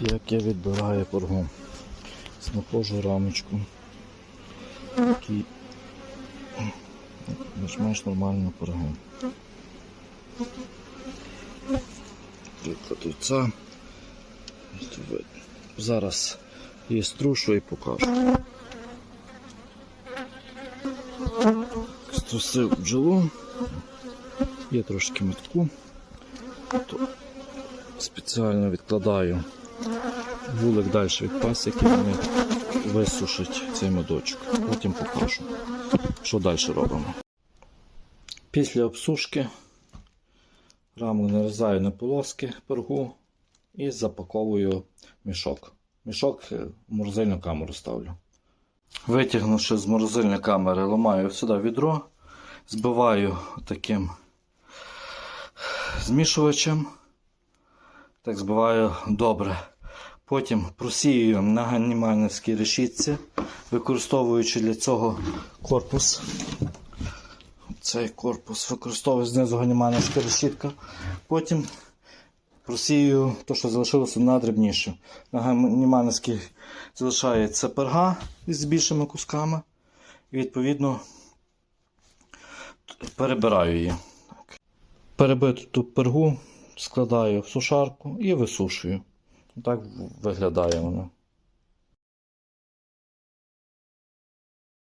як я відбираю пергу. Знаходжу рамочку. Такий більш-менш нормальну пергу. Приклад оця. Зараз її струшу і покажу. Струсив бджолу. Є трошки метку. Спеціально відкладаю вулик далі від пасіки, вони висушать цей медочок. Потім покажу, що далі робимо. Після обсушки раму нарізаю на полоски пергу і запаковую мішок. Мішок е, в морозильну камеру ставлю. Витягнувши з морозильної камери, ламаю сюди відро, збиваю таким змішувачем. Так збиваю добре. Потім просіюю на ганімальницькій решітці, використовуючи для цього корпус. Цей корпус використовую знизу ганімальницька решітка. Потім просію те, що залишилося надрібніше. На ганімальницькій залишається перга із більшими кусками. І відповідно перебираю її. Перебиту ту пергу складаю в сушарку і висушую. Так виглядає вона.